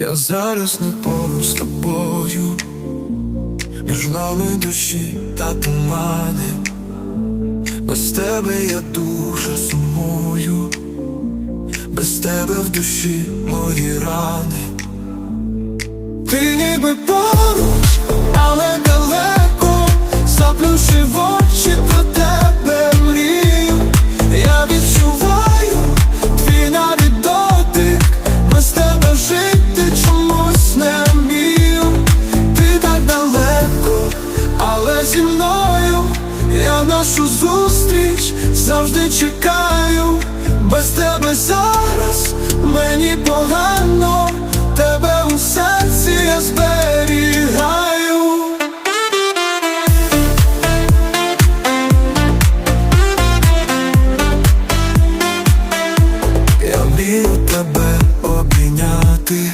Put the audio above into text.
Я зараз не поруч з тобою, між нами душі та тумани, без тебе я дуже сумую, без тебе в душі мої рани. Ти ніби поруч, але далеко заплющив. нашу зустріч завжди чекаю, без тебе зараз мені погано, тебе у серці я зберігаю. Я вмію тебе обійняти.